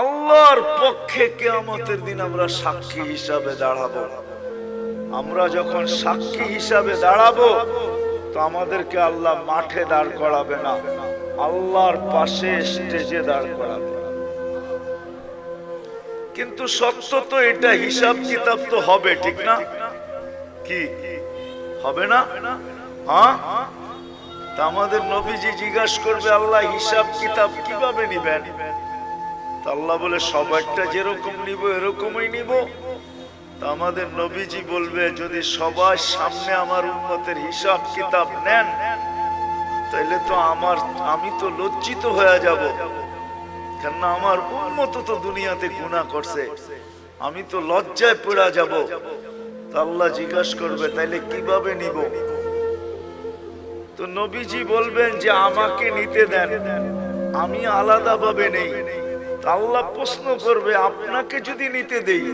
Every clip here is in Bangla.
আল্লাহর পক্ষে কেয়ামতের দিন আমরা সাক্ষী হিসাবে দাঁড়াবো। আমরা যখন সাক্ষী হিসাবে দাঁড়াবো, তো আমাদেরকে আল্লাহ মাঠে দাঁড় করাবে না, আল্লাহর পাশে স্টেজে দাঁড় করাবে। কিন্তু সত্য তো এটা, হিসাব কিতাব তো হবে, ঠিক না? কি? হবে না? হ্যাঁ? তা আমাদের নবীজি জিজ্ঞাসা করবে, আল্লাহ হিসাব কিতাব কীভাবে নিবেন? আল্লাহ বলে সবারটা যেরকম নিব, এরকমই নিব। আমাদের নবীজি বলবে, যদি সবার সামনে আমার উন্মতের হিসাব কিতাব নেন, তাইলে তো আমার, আমি তো লজ্জিত হয়ে যাব। কেননা আমার উন্মত তো দুনিয়াতে গুণা করছে। আমি তো লজ্জায় পড়া যাব। আল্লাহ জিজ্ঞাসা করবে, তাইলে কীভাবে নিব? তো নবীজি বলবেন যে, আমাকে নিতে দেন। আমি আলাদা ভাবে নেই। আল্লাহ প্রশ্ন করবে, আপনাকে যদি নিতে দেই,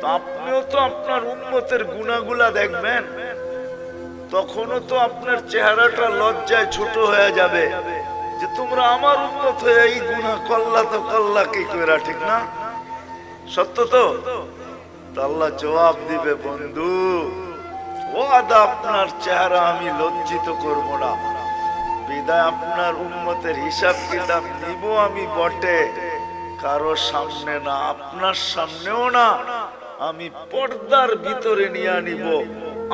তো আপনিও তো আপনার উন্মতের গুণাগুলা দেখবেন। তখনও তো আপনার চেহারাটা লজ্জায় ছোট হয়ে যাবে যে তোমরা আমার উন্মত হয়ে এই গুণা কল্লা তো কল্লা কি কইরা, ঠিক না? সত্য তো? আল্লাহ জবাব দিবে, বন্ধু ও ওয়াদা আপনার চেহারা আমি লজ্জিত করব না। বিদায় আপনার উন্মতের হিসাব কিতাব নিব আমি বটে। কারও সামনে না, আপনার সামনেও না। আমি পর্দার ভিতরে নিয়ে নিব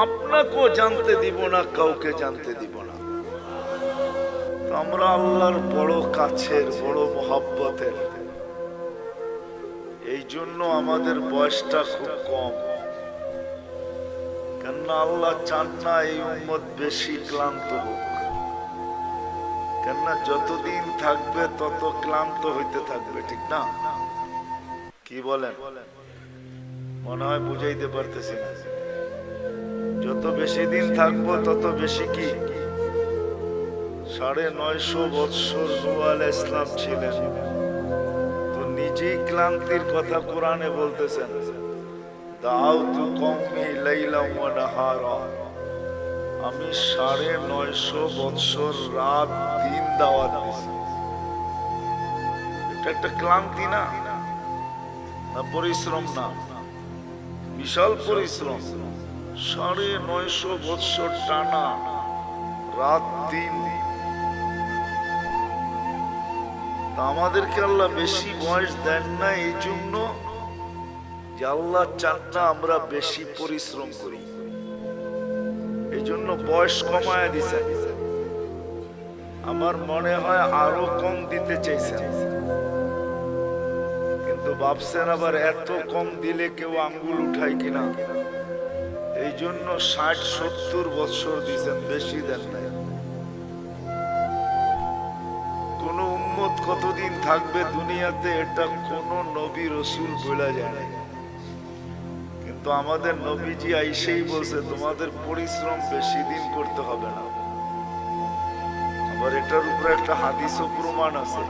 আপনাকেও জানতে দিব না, কাউকে জানতে দিব না। আমরা আল্লাহর বড় কাছের, বড় মহাব্বতের। এই জন্য আমাদের বয়সটা খুব কম। কেননা আল্লাহ চান না এই উম্মত বেশি ক্লান্ত হোক। কেননা যতদিন থাকবে তত ক্লান্ত হইতে থাকবে, ঠিক না? কি বলেন? মনে হয় বুঝাইতে পারতেছি না। যত বেশি দিন থাকব তত বেশি কি? সাড়ে নয়শো বৎসর নুয়াল ইসলাম ছিলেন। তো নিজেই ক্লান্তির কথা কোরআনে বলতেছেন, দাউতু কওমি লাইলাম ওয়া নাহারা। আমি সাড়ে নয়শো বৎসর রাত দিন দাওয়াত দিছি এটা একটা ক্লান্তি না? পরিশ্রম না। বিশাল পরিশ্রম। সাড়ে নয়শো বৎসর টানা রাত দিন। আমাদেরকে আল্লাহ বেশি বয়স দেন না, এই জন্য যে আল্লাহ চান না আমরা বেশি পরিশ্রম করি। জন্য বয়স কমায় দিছে। আমার মনে হয় আরও কম দিতে চাইছে। কিন্তু ভাবছেন আবার এত কম দিলে কেউ আঙ্গুল উঠায় কিনা? এই জন্য ষাট, সত্তর বছর দিছেন, বেশি দেন নাই। কোন উম্মত কতদিন থাকবে দুনিয়াতে, এটা কোন নবী রসুল বলা যায় না। কিন্তু আমাদের নবীজি আইসেই বলছে, তোমাদের পরিশ্রম বেশি দিন করতে হবে না। আবার এটার উপরে একটা হাদিসও প্রমাণ আছে।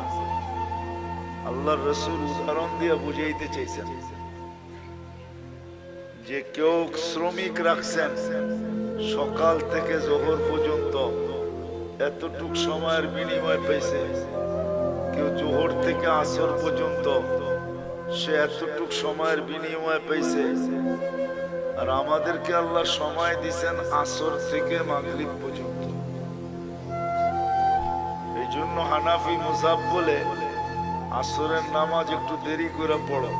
আল্লাহ রসুল উদাহরণ দিয়ে বুঝাইতে চাইছেন। যে কেউ শ্রমিক রাখছেন, সকাল থেকে জোহর পর্যন্ত এতটুক সময়ের বিনিময় পেয়েছে কেউ জোহর থেকে আসর পর্যন্ত সে এতটুক সময়ের বিনিময় পেয়েছে। আর আমাদেরকে আল্লাহ সময় দিছেন আসর থেকে মাগরিব পর্যন্ত। এই জন্য হানাফি মুসাব বলে, আসরের নামাজ একটু দেরি করে পড়ো,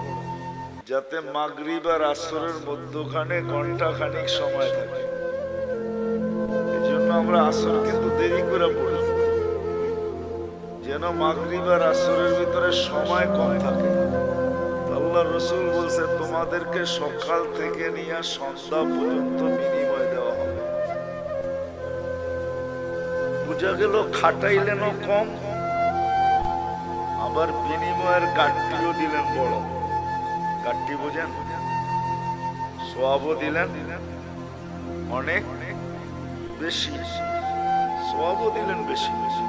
যাতে মাগরিব আর আসরের মধ্যখানে ঘণ্টা খানিক সময় থাকে। এই জন্য আমরা আসর কিন্তু দেরি করে পড়ি। যেন মাগরিব আর আসরের ভিতরে সময় কম থাকে। আল্লাহ রসুল বলছে, তোমাদেরকে সকাল থেকে নিয়ে সন্ধ্যা পর্যন্ত বিনিময় দেওয়া হবে। বুঝা গেল খাটাইলেন কম, আবার বিনিময়ের গাঠটিও দিলেন বড়। গাঠটি বোঝেন? সোয়াবও দিলেন? অনেক? বেশি। সোয়াবও দিলেন বেশি বেশি।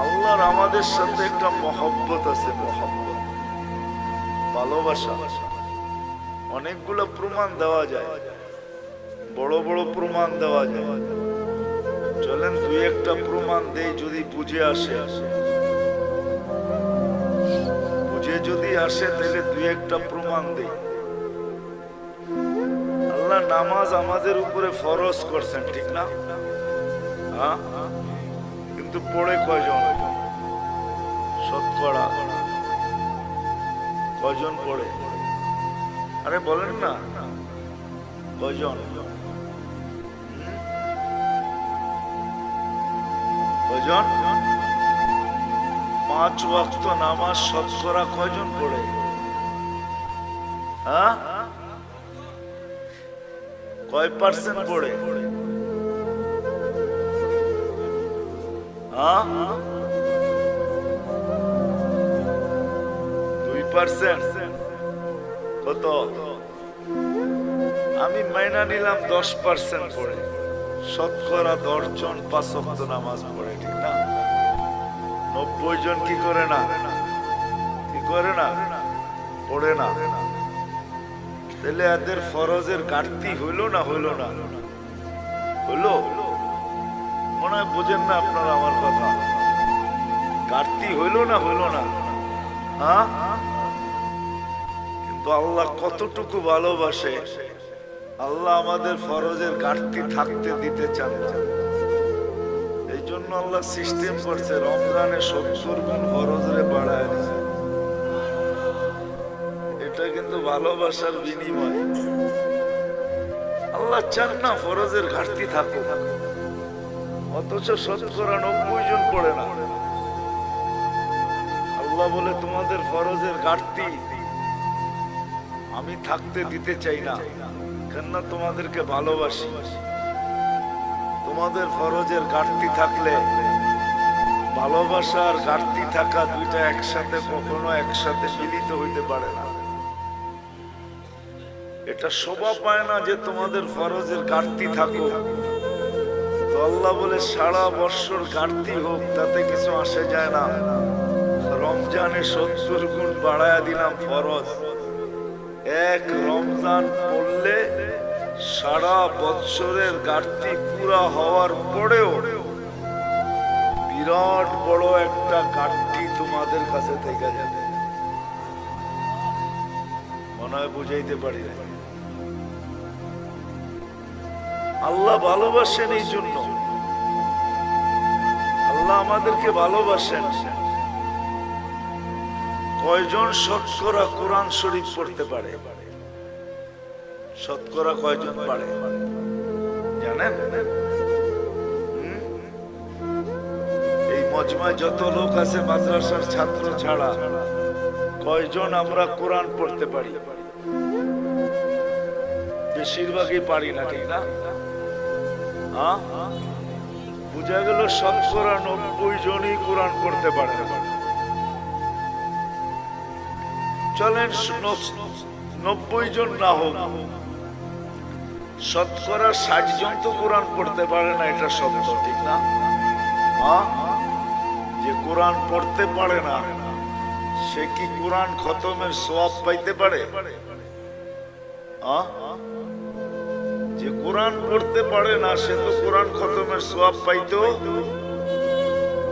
আল্লাহর আমাদের সাথে একটা মহব্বত আছে, মহব্বত। ভালোবাসা। অনেকগুলো প্রমাণ দেওয়া যায়। বড় বড় প্রমাণ দেওয়া যায়। চলেন দুই একটা প্রমাণ দেই যদি বুঝে আসে। বুঝে যদি আসে তাহলে দুই একটা প্রমাণ দেই। আল্লাহ নামাজ আমাদের উপরে ফরজ করছেন, ঠিক না? হ্যাঁ? কিন্তু পড়ে কয়জন? শতকরা কয়জন পড়ে? আরে বলেন না। কজন? হুম? কয়জন পাঁচ ওয়াক্ত নামাজ শতকরা কজন পড়ে? হ্যাঁ? কয় পার্সেন্ট পড়ে? হ্যাঁ? পার্সেন্ট কত? আমি মাইনা নিলাম দশ পার্সেন্ট পড়ে শতকরা দশ জন পাঁচ ওয়াক্ত নামাজ পড়ে, ঠিক না? নব্বই জন কি করে না? কি করে না? পড়ে না। তাহলে এদের ফরজের ঘাটতি হইল না হইল না? হইল? মনে হয় বোঝেন না আপনারা আমার কথা। ঘাটতি হইল না হইল না? হ্যাঁ? কিন্তু আল্লাহ কতটুকু ভালোবাসে, আল্লাহ আমাদের ফরজের ঘাটতি থাকতে দিতে চান এই জন্য আল্লাহ সিস্টেম করছে, রমজানে সত্তর গুণ ফরজরে বাড়ায় এটা কিন্তু ভালোবাসার বিনিময়। আল্লাহ চান না ফরজের ঘাটতি থাকুক। অথচ শতকরা নব্বই জন পড়ে না। আল্লাহ বলে, তোমাদের ফরজের ঘাটতি আমি থাকতে দিতে চাই না। কেননা তোমাদেরকে ভালোবাসি। তোমাদের ফরজের ঘাটতি থাকলে, ভালোবাসার ঘাটতি থাকা দুইটা একসাথে কখনো একসাথে মিলিত হইতে পারে না। এটা শোভা পায় না যে তোমাদের ফরজের ঘাটতি থাকুক। তো আল্লাহ বলে, সারা বৎসর ঘাটতি হোক, তাতে কিছু আসে যায় না। রমজানে সত্তর গুণ বাড়ায়া দিলাম ফরজ। এক রমজান পড়লে সারা বৎসরের ঘাটতি পুরা হওয়ার পরেও বিরাট বড় একটা ঘাটতি তোমাদের কাছে থেকে যাবে। মনে হয় বুঝাইতে পারি না আল্লাহ ভালোবাসেন এই জন্য। আল্লাহ আমাদেরকে ভালোবাসেন। কয়জন শতকরা কোরআন শরীফ পড়তে পারে? শতকরা কয়জন পারে? জানেন? এই মজমায় যত লোক আছে, মাদ্রাসার ছাত্র ছাড়া, কয়জন আমরা কোরআন পড়তে পারি? বেশিরভাগই পারি না, ঠিক না? বুঝা গেল শতকরা নব্বই জনই কোরআন পড়তে পারে। না চলেন নব্বই জন না হোক শতকরা ষাট জন তো কোরআন পড়তে পারে না, এটা সত্য, ঠিক না? যে কোরআন পড়তে পারে না, সে কি কোরআন খতমের সোয়াব পাইতে পারে? যে কোরআন পড়তে পারে না, সে তো কোরআন খতমের সোয়াব পাইতো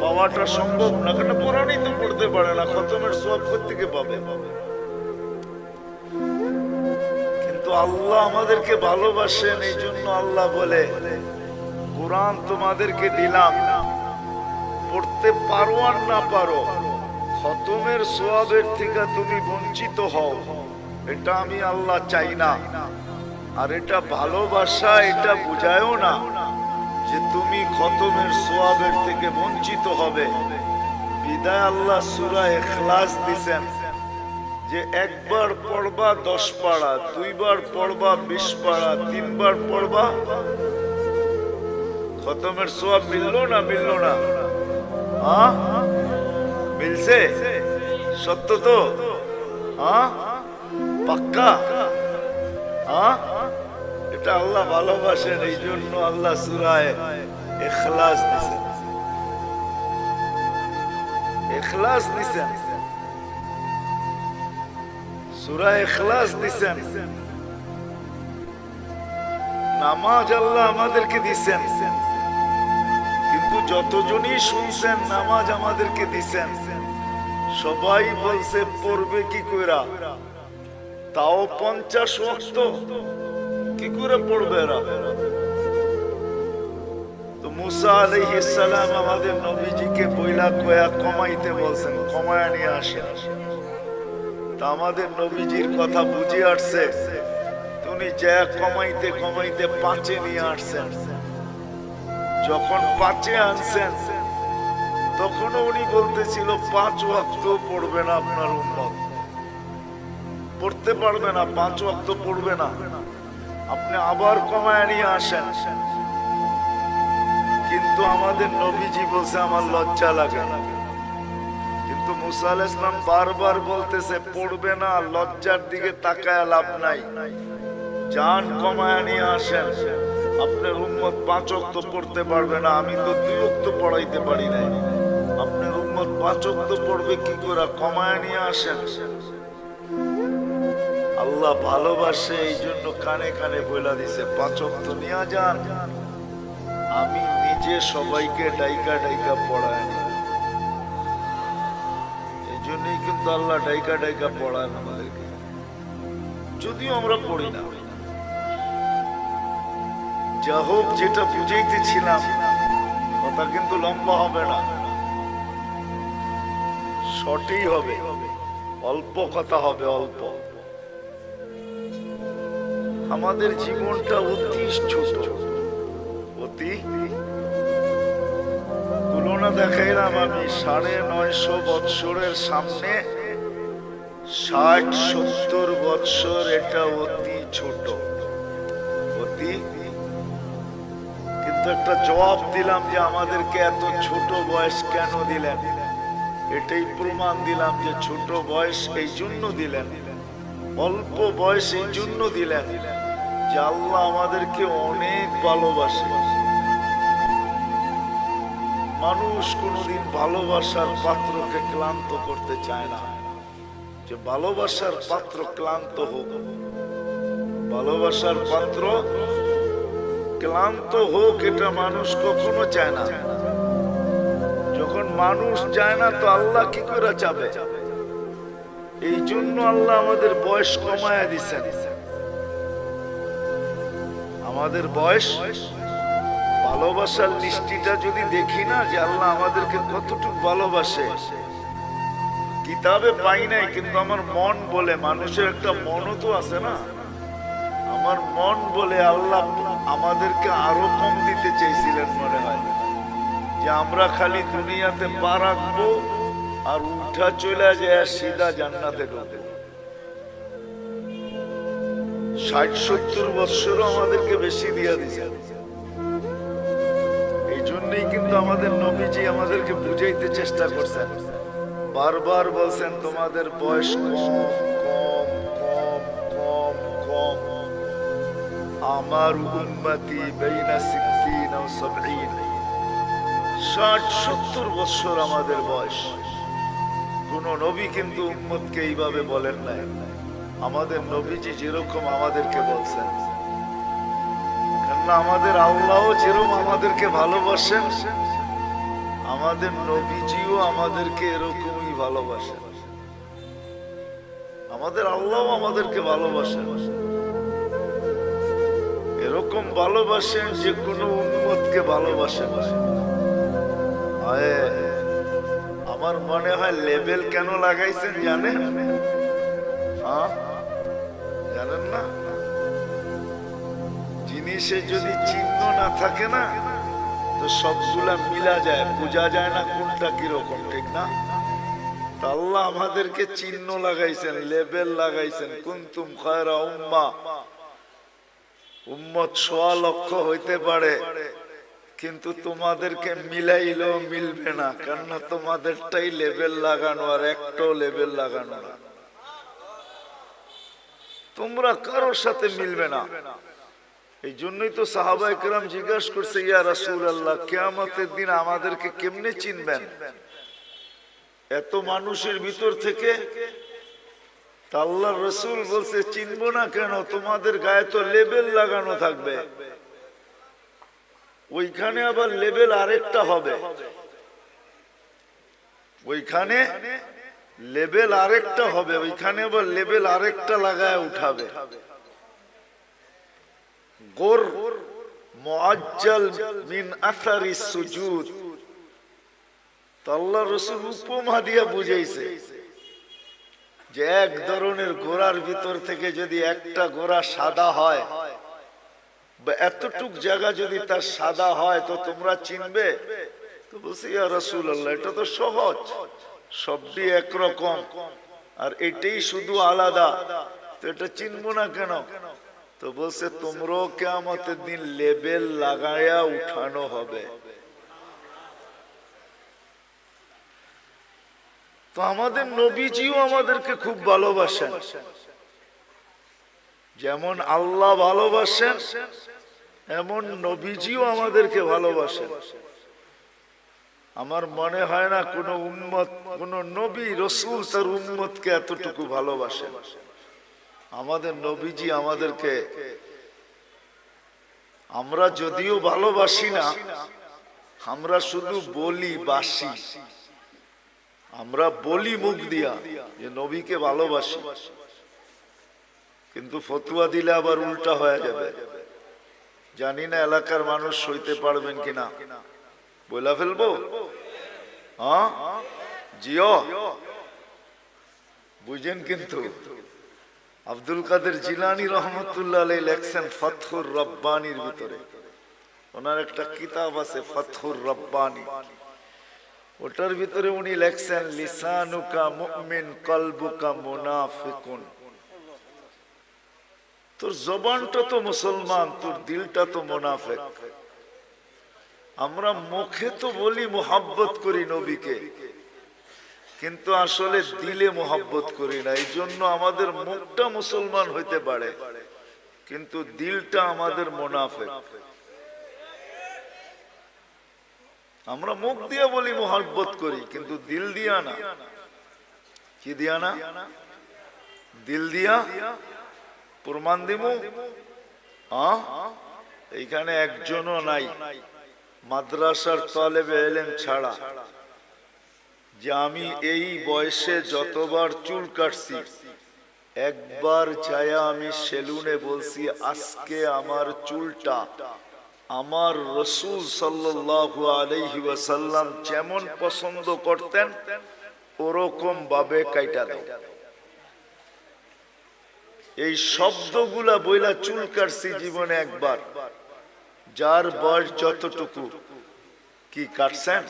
পাওয়াটা সম্ভব না, কেন কোরআনই তো পড়তে পারে না, খতমের সোয়াব থেকে পাবে কিন্তু আল্লাহ আমাদেরকে ভালোবাসেন এই জন্য আল্লাহ বলে, কোরআন তোমাদেরকে দিলাম। পড়তে পারো আর না পারো, খতমের সোয়াবের থেকে তুমি বঞ্চিত হও। এটা আমি আল্লাহ চাই না। আর এটা ভালোবাসা, এটা বুঝায়ও না যে তুমি খতমের সোয়াবের থেকে বঞ্চিত হবে। বিদায় আল্লাহ সুরা এখলাস দিছেন। যে একবার পড়বা দশ পাড়া, দুইবার পড়বা বিশ পাড়া, তিনবার পড়বা, খতমের সোয়াব মিললো না মিললো না? মিলছে? সত্য তো? পাক্কা? এটা আল্লাহ ভালোবাসেন, এই জন্য আল্লাহ সুরায় এখলাস দিছেন। এখলাস দিছেন। সুরা এখলাস দিছেন। নামাজ আল্লাহ আমাদেরকে দিছেন। কিন্তু যতজনই শুনছেন, নামাজ আমাদেরকে দিছেন। সবাই বলছে, পড়বে কি কইরা? তাও পঞ্চাশ ওয়াক্ত। কি করে পড়বে এরা? তো মুসা আলাইহিস সালাম আমাদের নবীজিকে বইলা কয়া কমাইতে বলছেন, কমায়া নিয়ে আসেন। আমাদের নবীজির কথা বুঝে আসছে। উনি যা কমাইতে কমাইতে পাঁচে নিয়ে আসছেন। যখন পাঁচে আনছেন, তখনও উনি বলতেছিল, পাঁচ ওয়াক্ত পড়বে না আপনার উন্মত পড়তে পারবে না, পাঁচ ওয়াক্ত পড়বে না। আপনি আবার কমায় নিয়ে আসেন। কিন্তু আমাদের নবীজি বলছে, আমার লজ্জা লাগে কিন্তু মুসা আল ইসলাম বারবার বলতেছে, পড়বে না, লজ্জার দিকে তাকায় লাভ নাই। যান কমায় নিয়ে আসেন। আপনার উম্মত পাঁচ অক্ত পড়তে পারবে না, আমি তো দুই অক্ত পড়াইতে পারি নাই। আপনার উম্মত পাঁচ অক্ত পড়বে কি করে কমায় নিয়ে আসেন? আল্লাহ ভালোবাসে এই জন্য কানে কানে বইলা দিছে, পাঁচ অক্ত নিয়ে যান। আমি নিজে সবাইকে ডাইকা ডাইকা পড়ায় আল্লাহ ডাইকা ডাইকা পড়ায় আমাদেরকে। যদিও আমরা পড়ি না। যা হোক, যেটা বুঝাইতেছিলাম কথা কিন্তু লম্বা হবে না। শর্টই হবে। অল্প কথা হবে, অল্প। আমাদের জীবনটা অতি ছোট। অতি? তুলনা দেখাইলাম আমি সাড়ে নয়শো বৎসরের সামনে ষাট, সত্তর বৎসর এটা অতি ছোট। অতি। কিন্তু একটা জবাব দিলাম যে আমাদেরকে এত ছোট বয়স কেন দিলেন? এটাই প্রমাণ দিলাম যে ছোট বয়স এই জন্য দিলেন। অল্প বয়স এই জন্য দিলেন যে আল্লাহ আমাদেরকে অনেক ভালোবাসে। মানুষ কোনোদিন ভালোবাসার পাত্রকে ক্লান্ত করতে চায় না। যে ভালোবাসার পাত্র ক্লান্ত হোক। ভালোবাসার পাত্র ক্লান্ত হোক এটা মানুষ কখনো চায় না। যখন মানুষ চায় না তো আল্লাহ কি করে চাবে? এই জন্য আল্লাহ আমাদের বয়স কমায়া দিছেন। আমাদের বয়স, ভালোবাসার লিস্টিটা যদি দেখি না যে আল্লাহ আমাদেরকে কতটুকু ভালোবাসে কিতাবে পাই নাই, কিন্তু আমার মন বলে, মানুষের একটা মনও তো আছে না। আমার মন বলে আল্লাহ আমাদেরকে আরও কম দিতে চেয়েছিলেন মনে হয়। যে আমরা খালি দুনিয়াতে পা রাখব আর উঠা চলে যায় সিধা জান্নাতে ঢোকে ষাট, সত্তর বৎসরও আমাদেরকে বেশি দিয়ে দিছে। এই জন্যই কিন্তু আমাদের নবীজি আমাদেরকে বুঝাইতে চেষ্টা করছেন। বারবার বলছেন, তোমাদের বয়স কম কম কম কম আমার উন্মতি বেইনা সিদ্দিন ও সবঈন। ষাট, সত্তর বছর আমাদের বয়স। কোন নবী কিন্তু উম্মতকে এইভাবে বলেন নাই। আমাদের নবীজি যেরকম আমাদেরকে বলছেন। কেননা আমাদের আল্লাহ যেরকম আমাদেরকে ভালোবাসেন, আমাদের নবীজিও আমাদেরকে এরকমই ভালোবাসেন আমাদের আল্লাহ আমাদেরকে ভালোবাসেন এরকম ভালোবাসেন যে কোনো উন্মতকে ভালোবাসেন আমার মনে হয় লেবেল কেন লাগাইছেন জানেন? হ্যাঁ? জানেন না? জিনিসে যদি চিহ্ন না থাকে না, তো সবগুলা মিলা যায়, বোঝা যায় না কোনটা কীরকম, ঠিক না? আল্লাহ আমাদেরকে চিহ্ন লাগাইছেন লেবেল লাগাইছেন। কুন্তুম খায়রা উম্মা। উম্মত সোয়া লক্ষ হইতে পারে, কিন্তু তোমাদেরকে মিলাইলেও মিলবে না, কেননা তোমাদেরটাই লেবেল লাগানো আর একটাও লেবেল লাগানো না। তোমরা কারোর সাথে মিলবে না। এই জন্যই তো সাহাবা একরাম জিজ্ঞাসা করছে, ইয়া রাসূল আল্লাহ কেয়ামতের দিন আমাদেরকে কেমনে চিনবেন? এত মানুষের ভিতর থেকে আল্লাহ রসুল বলছে, চিনবো না কেন? তোমাদের গায়ে তো লেবেল লাগানো থাকবে। ওইখানে আবার লেবেল আরেকটা হবে। ওইখানে লেবেল আরেকটা হবে। ওইখানে আবার লেবেল আরেকটা লাগায় উঠাবে। গোর মিন আথারি সুজুদ। আল্লাহ রসুল উপমা দিয়া যে এক ধরনের গোড়ার ভিতর থেকে যদি একটা গোড়া সাদা হয় এতটুক জায়গা যদি তার সাদা হয়, তো তোমরা চিনবে? রসুল আল্লাহ এটা তো সহজ। সবটি একরকম। আর এটাই শুধু আলাদা। তো এটা চিনবো না কেন? তো বলছে, তোমরাও কেমতের দিন লেবেল লাগায়া উঠানো হবে। তো আমাদের নবীজিও আমাদেরকে খুব ভালোবাসেন। যেমন আল্লাহ ভালোবাসেন, এমন নবীজিও আমাদেরকে ভালোবাসেন। আমার মনে হয় না কোনো উন্মত কোন নবী, রসুল তার উন্মতকে এতটুকু ভালোবাসেন। আমাদের নবীজি আমাদেরকে, আমরা যদিও ভালোবাসি না, আমরা শুধু বলি বাসি। আমরা বলি মুখ দিয়া যে নবীকে ভালোবাসি। কিন্তু ফতুয়া দিলে আবার উল্টা হয়ে যাবে। জানি না এলাকার মানুষ সইতে পারবেন কিনা। বইলা ফেলব? হ্যাঁ? জিও? বুঝেন কিন্তু। আব্দুল কাদের জিলানি রহমতুল্লাহ আলাই লেখছেন ফতহুর রব্বানির ভিতরে। ওনার একটা কিতাব আছে, ফতহুর রব্বানি। ওটার ভিতরে উনি লেখছেন, লিসানুকা মুমিন কলবুকা মুনাফিকুন। তোর জবানটা তো মুসলমান, তোর দিলটা তো মুনাফেক। আমরা মুখে তো বলি মোহাব্বত করি নবীকে, কিন্তু আসলে দিলে মোহাব্বত করি না। এই জন্য আমাদের মুখটা মুসলমান হইতে পারে, কিন্তু দিলটা আমাদের মোনাফেক। আমরা মুখ দিয়ে বলি মোহাব্বত করি, কিন্তু দিল দিয়া না। কি দিয়া না? দিল দিয়া? প্রমাণ হ্যাঁ? এইখানে একজনও নাই। মাদ্রাসার তলেবে এলেন ছাড়া। যে আমি এই বয়সে যতবার চুল কাটছি, একবার ছায়া আমি সেলুনে বলছি, আজকে আমার চুলটা আমার রসুল সাল্লাল্লাহু আলাইহি ওয়াসাল্লাম যেমন পছন্দ করতেন ওরকম ভাবে কাইটা দেয় এই শব্দগুলা বইলা চুল কাটছি জীবনে একবার। যার বয়স যতটুকু, কি কাটছেন?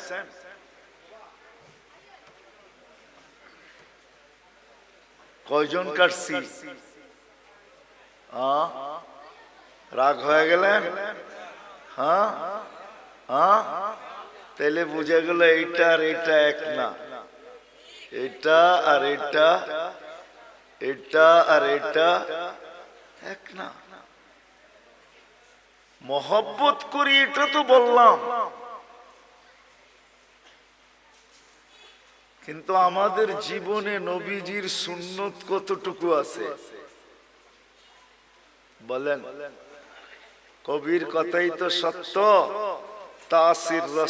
কয়জন কাটছি? রাগ হয়ে গেলেন? হ্যাঁ? হ্যাঁ? তাহলে বুঝে গেল এইটা আর এটা এক না। এটা আর এটা এটা আর এটা এক না। মহব্বত করি এটা তো বললাম। কিন্তু আমাদের জীবনে নবীজির সুন্নত কতটুকু আছে? বলেন। কবির কথাই তো সত্য। তাসির রস